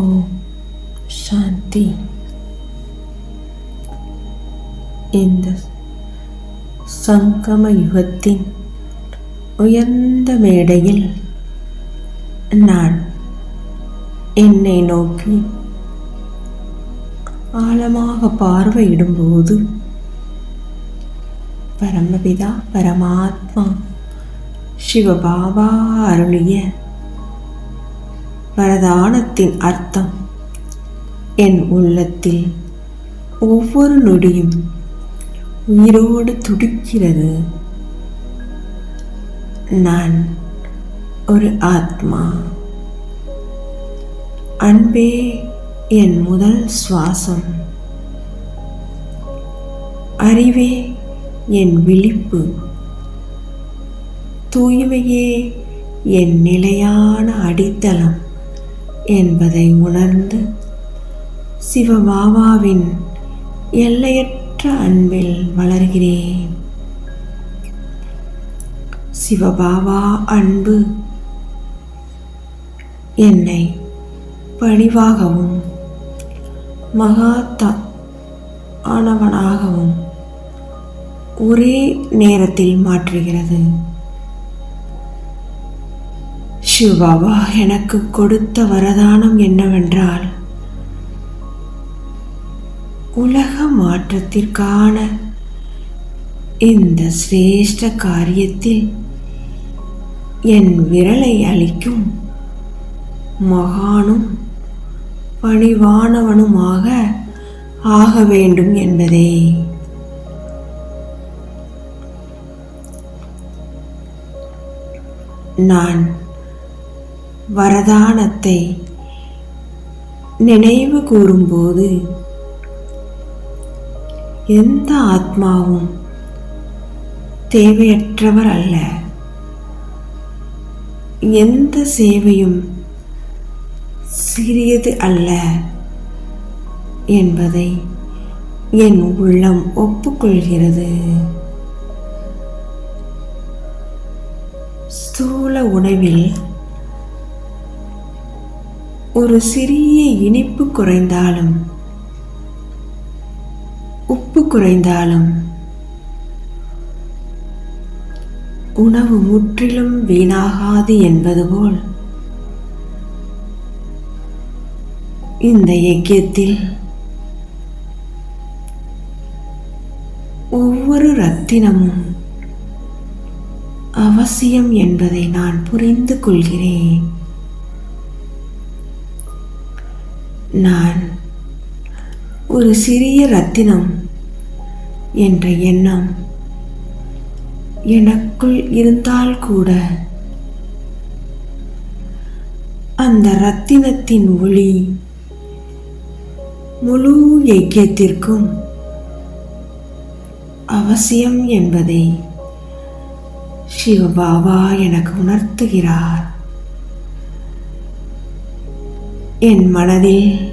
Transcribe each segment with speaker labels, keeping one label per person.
Speaker 1: ஓம் சாந்தி இந்த சங்கம யுகத்தின் உயர்ந்த மேடையில் நான் என்னை நோக்கி ஆழமாக பார்வையிடும்போது பரமபிதா பரமாத்மா சிவபாபா அருளிய வரதானத்தின் அர்த்தம். என் உள்ளத்தில் ஒவ்வொரு நொடியும் உயிரோடு துடிக்கிறது. நான் ஒரு ஆத்மா. அன்பே என் முதல் சுவாசம். அறிவே என் விழிப்பு. தூய்மையே என் நிலையான அடித்தளம். என்பதை உணர்ந்து சிவபாபாவின் எல்லையற்ற அன்பில் வளர்கிறேன். சிவபாபா அன்பு என்னை பணிவாகவும் மகாத்தா ஆனவனாகவும் ஒரே நேரத்தில் மாற்றுகிறது. சிவபாபா எனக்கு கொடுத்த வரதானம் என்னவென்றால் உலக மாற்றத்திற்கான இந்த சிரேஷ்ட காரியத்தில் என் விரலை அளிக்கும் மகானும் பணிவானவனுமாக ஆக வேண்டும் என்பதே. நான் வரதானத்தை நினைவு கூறும்போது எந்த ஆத்மாவும் தேவையற்றவர் அல்ல. எந்த சேவையும் சிறியது அல்ல என்பதை என் உள்ளம் ஒப்புக்கொள்கிறது. ஸ்தூல உணவில் ஒரு சிறிய இனிப்பு குறைந்தாலும் உப்பு குறைந்தாலும் உணவு முற்றிலும் வீணாகாது என்பது போல் இந்த யக்கியத்தில் ஒவ்வொரு ரத்தினமும் அவசியம் என்பதை நான் புரிந்து கொள்கிறேன். நான் ஒரு சிறிய ரத்தினம் என்ற எண்ணம் எனக்குள் இருந்தால் கூட அந்த ரத்தினத்தின் ஒளி முழு ஐக்கியத்திற்கும் அவசியம் என்பதை சிவபாபா எனக்கு உணர்த்துகிறார். என் மனதில்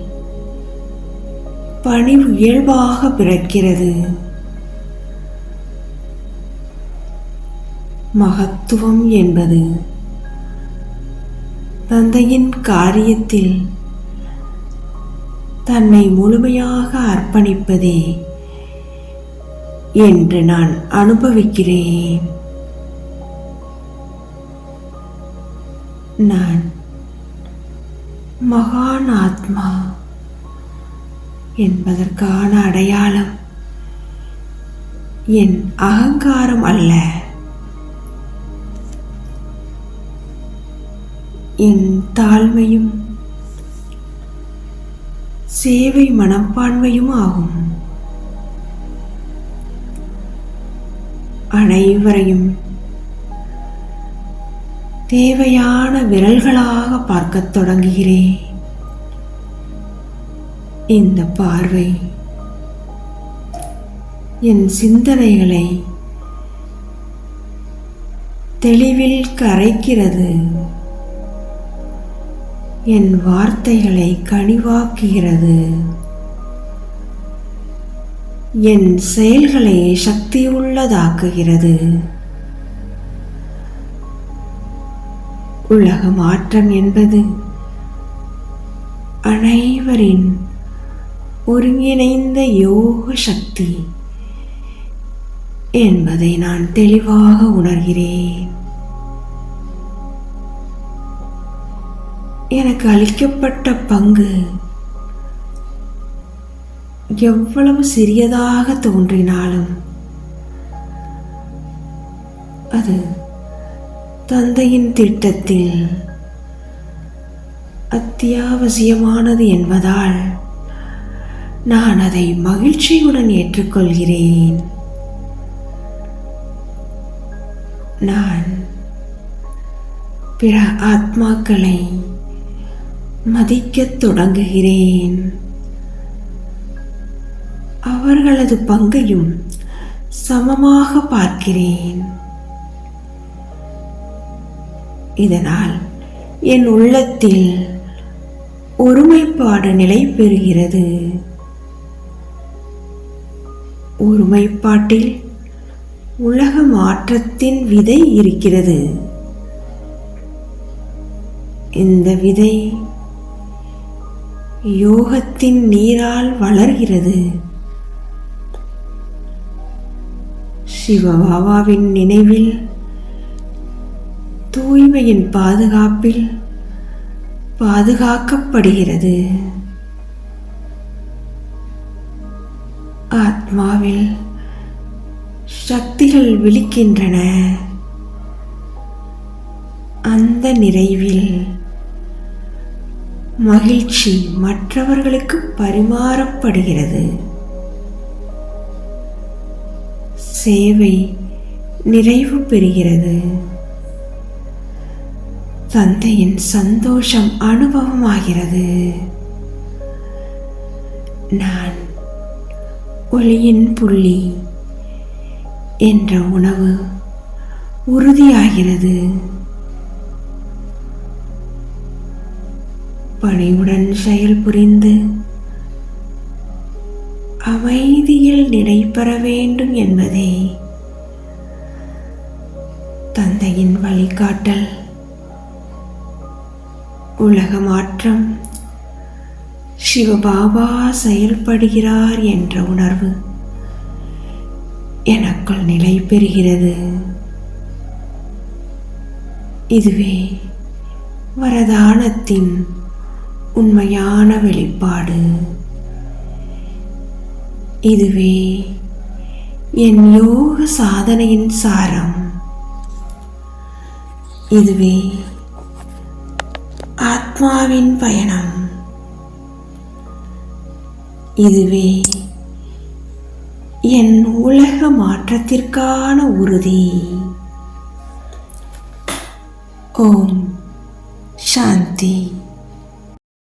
Speaker 1: பணிவு இயல்பாக பிறக்கிறது. மகத்துவம் என்பது தந்தையின் காரியத்தில் தன்னை முழுமையாக அர்ப்பணிப்பதே என்று நான் அனுபவிக்கிறேன். நான் மகான் ஆத்மா. என்பதற்கான அடையாளம் என் அகங்காரம் அல்ல. என் தாழ்மையும் சேவை மனப்பான்மையும் ஆகும். அனைவரையும் தேவையான விரல்களாக பார்க்கத் தொடங்குகிறேன். இந்த பார்வை. என் சிந்தனைகளை தெளிவில் கரைக்கிறது. என் வார்த்தைகளை கனிவாக்குகிறது. என் செயல்களை சக்தியுள்ளதாக்குகிறது. உலக மாற்றம் என்பது அனைவரின் ஒருங்கிணைந்த யோக சக்தி என்பதை நான் தெளிவாக உணர்கிறேன். எனக்கு அளிக்கப்பட்ட பங்கு எவ்வளவு சிறியதாக தோன்றினாலும் அது தந்தையின் திட்டத்தில் அத்தியாவசியமானது என்பதால் நான் அதை மகிழ்ச்சியுடன் ஏற்றுக்கொள்கிறேன். நான் பிற ஆத்மாக்களை மதிக்கத் தொடங்குகிறேன். அவர்களது பங்கையும் சமமாக பார்க்கிறேன். இதனால் என் உள்ளத்தில் ஒருமைப்பாடு நிலை பெறுகிறது ஒருமைப்பாட்டில் உலக மாற்றத்தின் விதை இருக்கிறது. இந்த விதை யோகத்தின் நீரால் வளர்கிறது. சிவபாபாவின் நினைவில் தூய்மையின் பாதுகாப்பில் பாதுகாக்கப்படுகிறது. ஆத்மாவில் சக்திகள் விழிக்கின்றன. அந்த நிறைவில் மகிழ்ச்சி மற்றவர்களுக்கு பரிமாறப்படுகிறது. சேவை நிறைவு பெறுகிறது. தந்தையின் சந்தோஷம் அனுபவமாகிறது. நான் ஒளியின் புள்ளி என்ற உணவு உறுதியாகிறது. பணிவுடன் செயல்புரிந்து அமைதியில் நிலை பெற வேண்டும் என்பதே தந்தையின் வழிகாட்டல். உலக மாற்றம் சிவபாபா செயல்படுகிறார் என்ற உணர்வு எனக்குள் நிலை பெறுகிறது. இதுவே வரதானத்தின் உண்மையான வெளிப்பாடு. இதுவே என் யோக சாதனையின் சாரம். இதுவே ஆத்மாவின் பயணம். இதுவே என் உலக மாற்றத்திற்கான உறுதி. ஓம். சாந்தி.